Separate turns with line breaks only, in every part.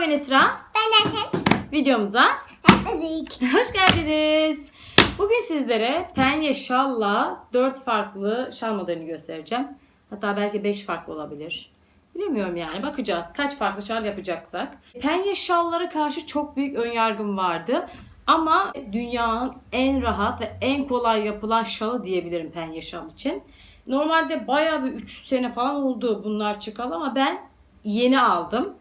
ben Esra.
Ben Esen.
Videomuza
Atladık.
hoş geldiniz. Bugün sizlere penye şalla 4 farklı şal modelini göstereceğim. Hatta belki 5 farklı olabilir. Bilemiyorum yani bakacağız kaç farklı şal yapacaksak. Penye şallara karşı çok büyük önyargım vardı. Ama dünyanın en rahat ve en kolay yapılan şalı diyebilirim penye şal için. Normalde bayağı bir 3 sene falan oldu bunlar çıkalı ama ben yeni aldım.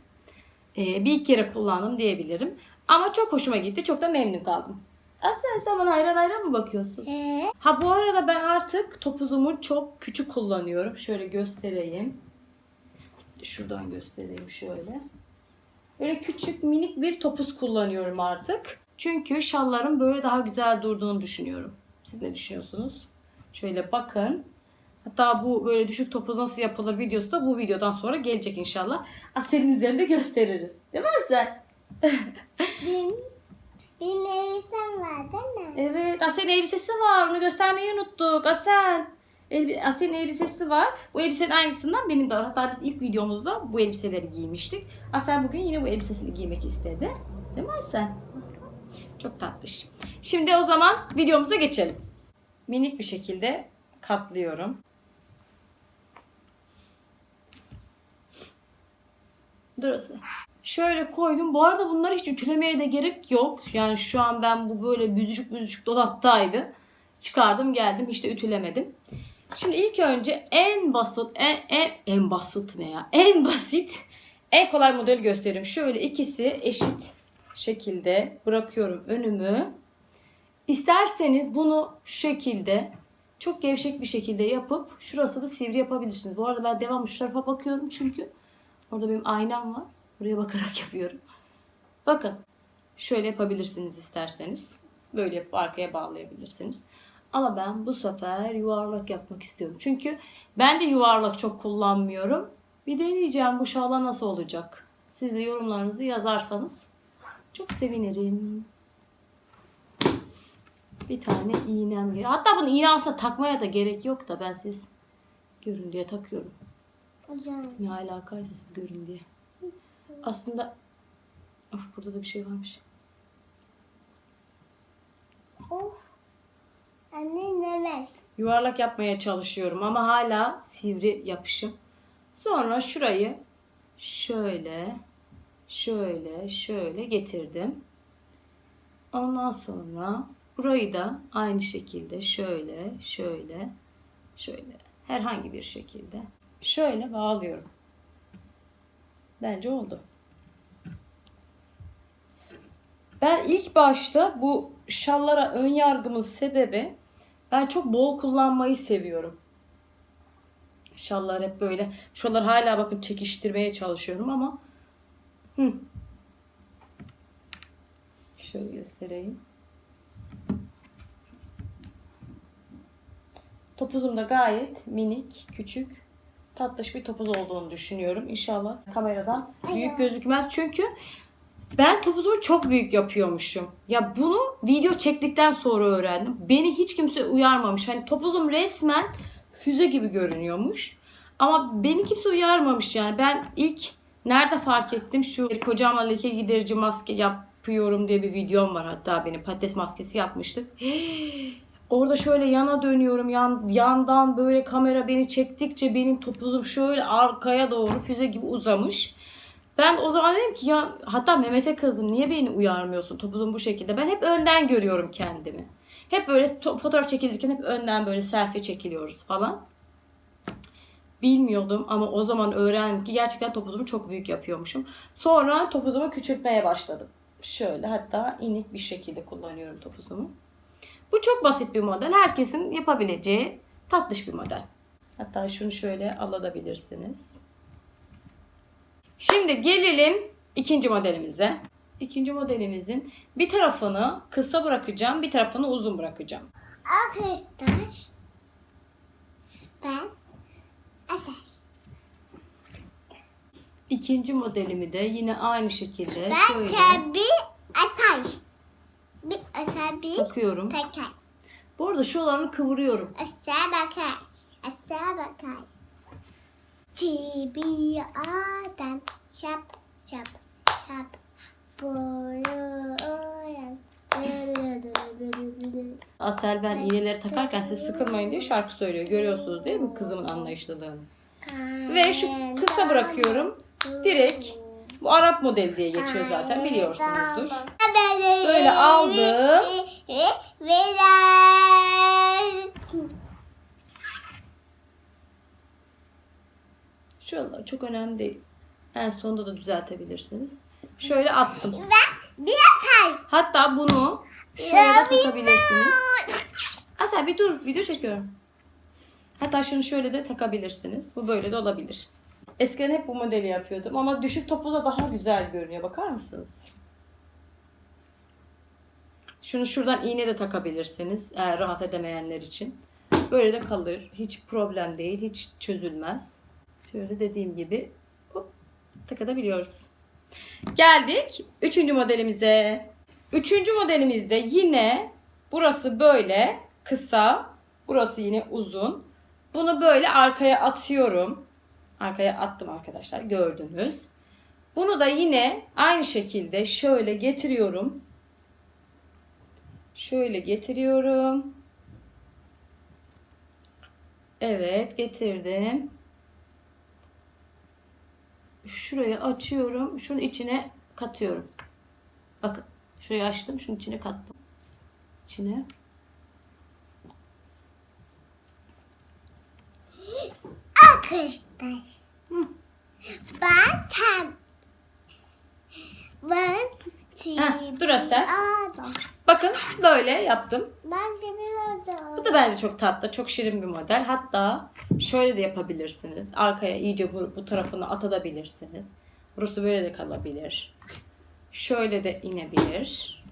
Ee, bir iki kere kullandım diyebilirim. Ama çok hoşuma gitti. Çok da memnun kaldım. Aslen sen bana hayran hayran mı bakıyorsun?
Ee,
Ha bu arada ben artık topuzumu çok küçük kullanıyorum. Şöyle göstereyim. Şuradan göstereyim şöyle. Böyle küçük minik bir topuz kullanıyorum artık. Çünkü şalların böyle daha güzel durduğunu düşünüyorum. Siz ne düşünüyorsunuz? Şöyle bakın. Hatta bu böyle düşük topuz nasıl yapılır videosu da bu videodan sonra gelecek inşallah. Asel'in üzerinde gösteririz. Değil mi Asel?
benim, benim elbisem var değil mi?
Evet, Asel'in elbisesi var. Onu göstermeyi unuttuk. Asel. Elbi- Asel'in elbisesi var. Bu elbisenin aynısından benim de var. Hatta biz ilk videomuzda bu elbiseleri giymiştik. Asel bugün yine bu elbisesini giymek istedi. Değil mi Asel? Çok tatlış. Şimdi o zaman videomuza geçelim. Minik bir şekilde katlıyorum. Durası. Şöyle koydum. Bu arada bunları hiç ütülemeye de gerek yok. Yani şu an ben bu böyle büzücük büzücük dolaptaydı. Çıkardım geldim hiç de ütülemedim. Şimdi ilk önce en basit, en, en, en basit ne ya? En basit, en kolay modeli göstereyim. Şöyle ikisi eşit şekilde bırakıyorum önümü. İsterseniz bunu şekilde çok gevşek bir şekilde yapıp şurası da sivri yapabilirsiniz. Bu arada ben devamlı şu tarafa bakıyorum çünkü orada benim aynam var. Buraya bakarak yapıyorum. Bakın. Şöyle yapabilirsiniz isterseniz. Böyle yapıp arkaya bağlayabilirsiniz. Ama ben bu sefer yuvarlak yapmak istiyorum. Çünkü ben de yuvarlak çok kullanmıyorum. Bir deneyeceğim bu şallar nasıl olacak. Siz de yorumlarınızı yazarsanız çok sevinirim. Bir tane iğnem gerekiyor. Hatta bunu iğne aslında takmaya da gerek yok da ben siz görün diye takıyorum.
Hocam.
Ne alakaysa siz görün diye. Aslında of burada da bir şey varmış.
Of. Anne nefes.
Yuvarlak yapmaya çalışıyorum ama hala sivri yapışım. Sonra şurayı şöyle şöyle şöyle getirdim. Ondan sonra burayı da aynı şekilde şöyle şöyle şöyle herhangi bir şekilde şöyle bağlıyorum. Bence oldu. Ben ilk başta bu şallara ön yargımın sebebi ben çok bol kullanmayı seviyorum. Şallar hep böyle. Şuralar hala bakın çekiştirmeye çalışıyorum ama hı. Şöyle göstereyim. Topuzum da gayet minik, küçük, tatlış bir topuz olduğunu düşünüyorum. İnşallah kameradan büyük gözükmez. Çünkü ben topuzumu çok büyük yapıyormuşum. Ya bunu video çektikten sonra öğrendim. Beni hiç kimse uyarmamış. Hani topuzum resmen füze gibi görünüyormuş. Ama beni kimse uyarmamış yani. Ben ilk nerede fark ettim? Şu kocamla leke giderici maske yapıyorum diye bir videom var hatta benim patates maskesi yapmıştık. Orada şöyle yana dönüyorum. Yan, yandan böyle kamera beni çektikçe benim topuzum şöyle arkaya doğru füze gibi uzamış. Ben o zaman dedim ki ya hatta Mehmet'e kızdım. Niye beni uyarmıyorsun topuzum bu şekilde? Ben hep önden görüyorum kendimi. Hep böyle to- fotoğraf çekilirken hep önden böyle selfie çekiliyoruz falan. Bilmiyordum ama o zaman öğrendim ki gerçekten topuzumu çok büyük yapıyormuşum. Sonra topuzumu küçültmeye başladım. Şöyle hatta inik bir şekilde kullanıyorum topuzumu. Bu çok basit bir model. Herkesin yapabileceği tatlış bir model. Hatta şunu şöyle alabilirsiniz. Şimdi gelelim ikinci modelimize. İkinci modelimizin bir tarafını kısa bırakacağım, bir tarafını uzun bırakacağım.
Arkadaşlar. Ben Asas.
İkinci modelimi de yine aynı şekilde
Ben
şöyle
tabi Asay. Bir Asay bir
takıyorum.
peker.
Bu arada şuralarını kıvırıyorum.
Asa bakar. Asa bakar. Tibi adam şap şap şap.
Asel ben iğneleri takarken siz sıkılmayın diye şarkı söylüyor. Görüyorsunuz değil mi kızımın anlayışlılığını? Ve şu kısa bırakıyorum. Direkt bu Arap modeli diye geçiyor zaten biliyorsunuzdur. Böyle aldım. Şuralar çok önemli değil. En sonunda da düzeltebilirsiniz. Şöyle attım.
Biraz.
Hatta bunu şöyle takabilirsiniz. Asel bir dur video çekiyorum. Hatta şunu şöyle de takabilirsiniz. Bu böyle de olabilir. Eskiden hep bu modeli yapıyordum ama düşük topuza daha güzel görünüyor. Bakar mısınız? Şunu şuradan iğne de takabilirsiniz eğer rahat edemeyenler için. Böyle de kalır. Hiç problem değil. Hiç çözülmez. Şöyle dediğim gibi hop, takabiliyoruz. Geldik üçüncü modelimize. Üçüncü modelimizde yine burası böyle kısa, burası yine uzun. Bunu böyle arkaya atıyorum. Arkaya attım arkadaşlar gördünüz. Bunu da yine aynı şekilde şöyle getiriyorum. Şöyle getiriyorum. Evet getirdim. Şurayı açıyorum. Şunun içine katıyorum. Bakın. Şurayı açtım. Şunun içine kattım. İçine.
Arkadaşlar. Ben tem. Ben
Heh, dur Asel. Bakın böyle yaptım.
Ben biraz
Bu da bence çok tatlı. Çok şirin bir model. Hatta şöyle de yapabilirsiniz. Arkaya iyice bu, bu tarafını atabilirsiniz. Burası böyle de kalabilir. Şöyle de inebilir.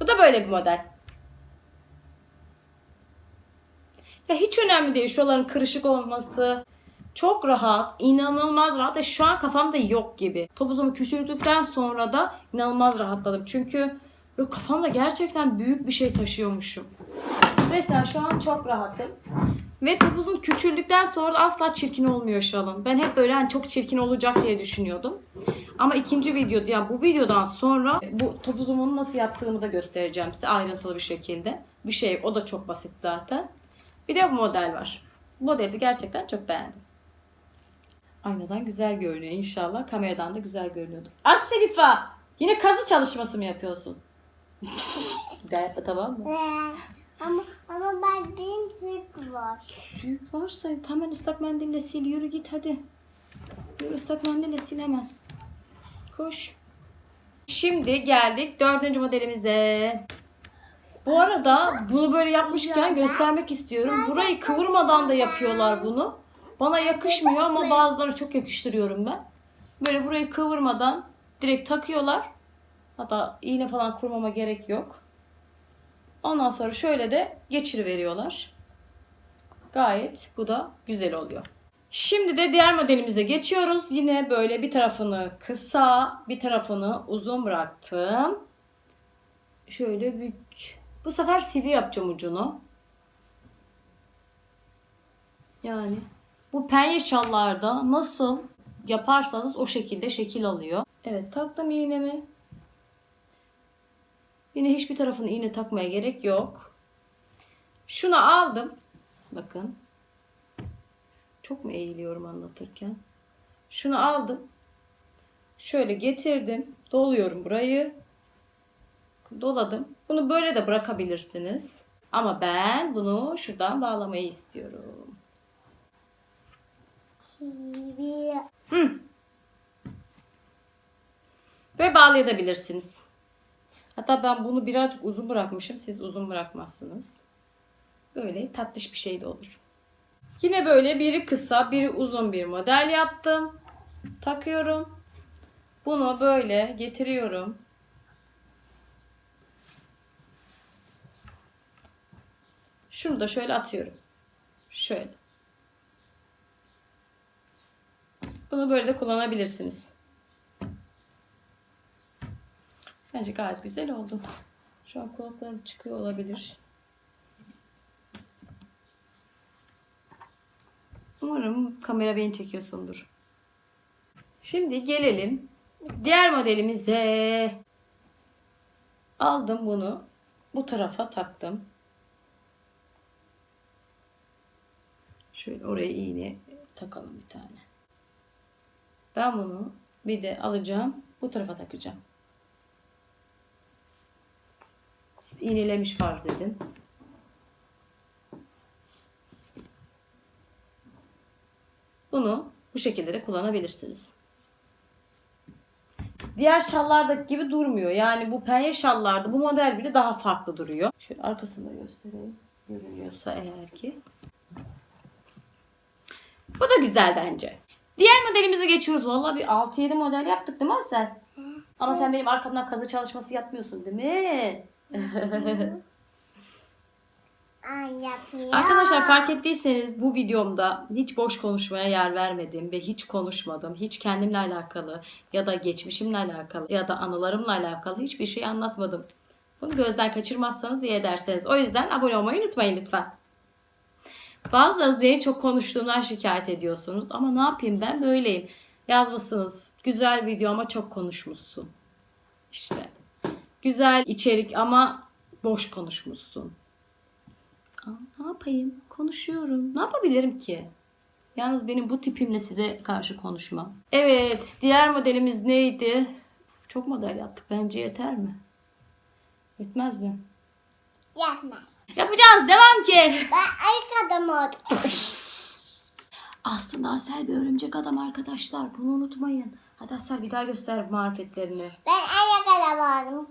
Bu da böyle bir model. Ya hiç önemli değil şuraların kırışık olması. Çok rahat, inanılmaz rahat ve şu an kafamda yok gibi. Topuzumu küçülttükten sonra da inanılmaz rahatladım. Çünkü böyle kafamda gerçekten büyük bir şey taşıyormuşum. Resmen şu an çok rahatım. Ve topuzum küçüldükten sonra da asla çirkin olmuyor şalım. Ben hep böyle hani çok çirkin olacak diye düşünüyordum. Ama ikinci videoda yani bu videodan sonra bu topuzumun nasıl yaptığımı da göstereceğim size ayrıntılı bir şekilde. Bir şey o da çok basit zaten. Bir de bu model var. Bu modeli gerçekten çok beğendim. Aynadan güzel görünüyor inşallah. Kameradan da güzel görünüyordur. Az Serifa! Yine kazı çalışması mı yapıyorsun? Yapma tamam mı?
Ama ama ben benim sık var.
Büyük varsa hemen ıslak mendille sil. Yürü git hadi. Yürü ıslak mendille sil hemen. Koş. Şimdi geldik dördüncü modelimize. Bu arada bunu böyle yapmışken göstermek istiyorum. Burayı kıvırmadan da yapıyorlar bunu. Bana yakışmıyor ama bazıları çok yakıştırıyorum ben. Böyle burayı kıvırmadan direkt takıyorlar. Hatta iğne falan kurmama gerek yok. Ondan sonra şöyle de geçiriveriyorlar. Gayet bu da güzel oluyor. Şimdi de diğer modelimize geçiyoruz. Yine böyle bir tarafını kısa, bir tarafını uzun bıraktım. Şöyle bük. Bu sefer sivri yapacağım ucunu. Yani bu penye şallarda nasıl yaparsanız o şekilde şekil alıyor. Evet taktım iğnemi. Yine hiçbir tarafını iğne takmaya gerek yok. Şunu aldım. Bakın. Çok mu eğiliyorum anlatırken? Şunu aldım. Şöyle getirdim. Doluyorum burayı. Doladım. Bunu böyle de bırakabilirsiniz. Ama ben bunu şuradan bağlamayı istiyorum.
Kivi.
Hı. Böyle bağlayabilirsiniz. Hatta ben bunu birazcık uzun bırakmışım. Siz uzun bırakmazsınız. Böyle tatlış bir şey de olur. Yine böyle biri kısa, biri uzun bir model yaptım. Takıyorum. Bunu böyle getiriyorum. Şunu da şöyle atıyorum. Şöyle. Bunu böyle de kullanabilirsiniz. Bence gayet güzel oldu. Şu an kulaklarım çıkıyor olabilir. Umarım kamera beni çekiyorsundur. Şimdi gelelim diğer modelimize. Aldım bunu. Bu tarafa taktım. Şöyle oraya iğne takalım bir tane. Ben bunu bir de alacağım. Bu tarafa takacağım. İğnelemiş farz edin. Bunu bu şekilde de kullanabilirsiniz. Diğer şallardaki gibi durmuyor. Yani bu penye şallarda bu model bile daha farklı duruyor. Şöyle arkasını da göstereyim. Görünüyorsa eğer ki. Bu da güzel bence. Diğer modelimize geçiyoruz. Vallahi bir 6-7 model yaptık değil mi Asel? Ama sen benim arkamdan kazı çalışması yapmıyorsun değil mi?
Ay yapıyor.
Arkadaşlar fark ettiyseniz bu videomda hiç boş konuşmaya yer vermedim ve hiç konuşmadım. Hiç kendimle alakalı ya da geçmişimle alakalı ya da anılarımla alakalı hiçbir şey anlatmadım. Bunu gözden kaçırmazsanız iyi ederseniz. O yüzden abone olmayı unutmayın lütfen. Bazılarınız beni çok konuştuğumdan şikayet ediyorsunuz. Ama ne yapayım ben böyleyim. Yazmışsınız. Güzel video ama çok konuşmuşsun. İşte. Güzel içerik ama boş konuşmuşsun. Aa, ne yapayım? Konuşuyorum. Ne yapabilirim ki? Yalnız benim bu tipimle size karşı konuşmam. Evet, diğer modelimiz neydi? Çok model yaptık. Bence yeter mi? Yetmez mi?
Yapmaz.
Yapacağız. Devam ki.
Ben ilk adam oldum.
Aslında Asel bir örümcek adam arkadaşlar. Bunu unutmayın. Hadi Asel bir daha göster marifetlerini.
Ben ilk adam oldum.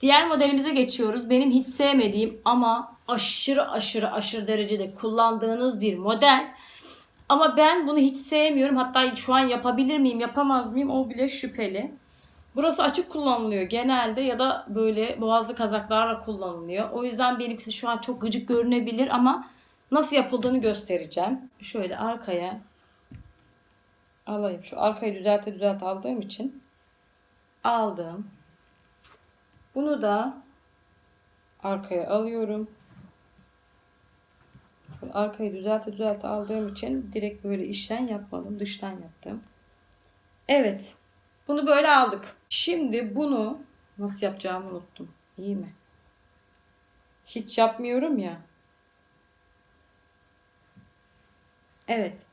Diğer modelimize geçiyoruz. Benim hiç sevmediğim ama aşırı aşırı aşırı derecede kullandığınız bir model. Ama ben bunu hiç sevmiyorum. Hatta şu an yapabilir miyim, yapamaz mıyım o bile şüpheli. Burası açık kullanılıyor genelde ya da böyle boğazlı kazaklarla kullanılıyor. O yüzden benimkisi şu an çok gıcık görünebilir ama nasıl yapıldığını göstereceğim. Şöyle arkaya alayım. Şu arkayı düzelte düzelte aldığım için aldım. Bunu da arkaya alıyorum. Şöyle arkayı düzelte düzelte aldığım için direkt böyle işten yapmadım. Dıştan yaptım. Evet. Bunu böyle aldık. Şimdi bunu nasıl yapacağımı unuttum. İyi mi? Hiç yapmıyorum ya. Evet.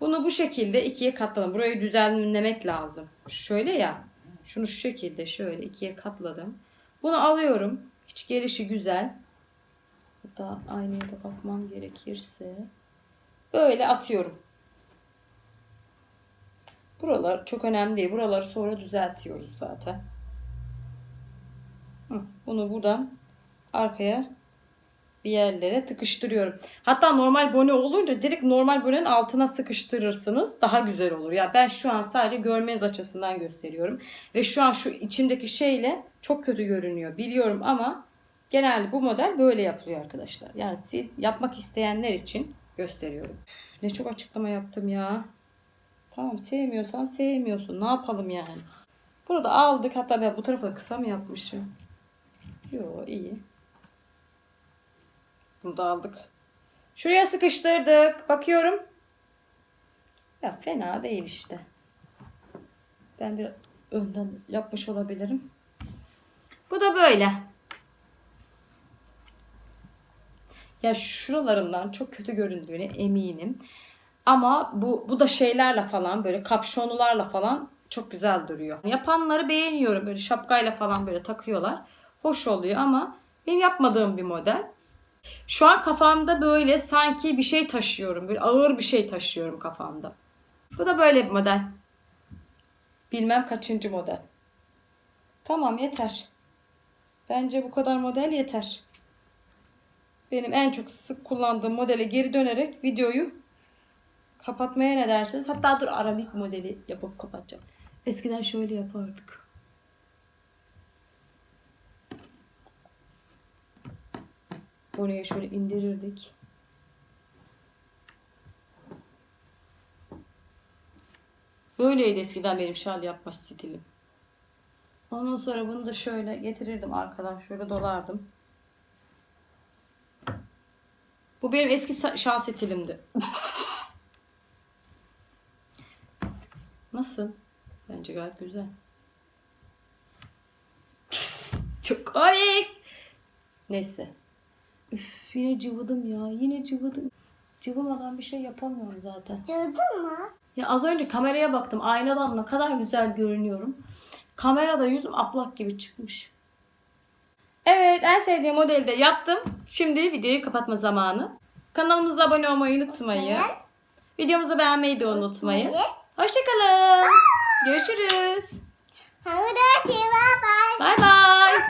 Bunu bu şekilde ikiye katladım. Burayı düzenlemek lazım. Şöyle ya. Şunu şu şekilde şöyle ikiye katladım. Bunu alıyorum. Hiç gelişi güzel. Hatta aynaya da bakmam gerekirse. Böyle atıyorum. Buralar çok önemli değil. Buraları sonra düzeltiyoruz zaten. Bunu buradan arkaya bir yerlere tıkıştırıyorum. Hatta normal bone olunca direkt normal bonenin altına sıkıştırırsınız. Daha güzel olur. Ya ben şu an sadece görmeniz açısından gösteriyorum. Ve şu an şu içimdeki şeyle çok kötü görünüyor. Biliyorum ama genelde bu model böyle yapılıyor arkadaşlar. Yani siz yapmak isteyenler için gösteriyorum. Ne çok açıklama yaptım ya. Tamam sevmiyorsan sevmiyorsun. Ne yapalım yani? Burada aldık. Hatta ben bu tarafa kısa mı yapmışım? Yo iyi. Bunu da aldık. Şuraya sıkıştırdık. Bakıyorum. Ya fena değil işte. Ben bir önden yapmış olabilirim. Bu da böyle. Ya şuralarından çok kötü göründüğüne eminim. Ama bu bu da şeylerle falan böyle kapşonlularla falan çok güzel duruyor. Yapanları beğeniyorum. Böyle şapkayla falan böyle takıyorlar. Hoş oluyor ama benim yapmadığım bir model. Şu an kafamda böyle sanki bir şey taşıyorum. Böyle ağır bir şey taşıyorum kafamda. Bu da böyle bir model. Bilmem kaçıncı model. Tamam yeter. Bence bu kadar model yeter. Benim en çok sık kullandığım modele geri dönerek videoyu kapatmaya ne dersiniz? Hatta dur Arabik modeli yapıp kapatacağım. Eskiden şöyle yapardık. Oraya şöyle indirirdik. Böyleydi eskiden benim şal yapma stilim. Ondan sonra bunu da şöyle getirirdim arkadan şöyle dolardım. Bu benim eski şal stilimdi. Nasıl? Bence gayet güzel. Çok komik. Neyse. Üf yine cıvıdım ya. Yine cıvıdım. Cıvımadan bir şey yapamıyorum zaten.
Gördün mü?
Ya az önce kameraya baktım. Aynadan ne kadar güzel görünüyorum. Kamerada yüzüm aplak gibi çıkmış. Evet en sevdiğim modeli de yaptım. Şimdi videoyu kapatma zamanı. Kanalımıza abone olmayı unutmayın. Videomuzu beğenmeyi de unutmayın. Hoşçakalın. Görüşürüz.
Bye bye.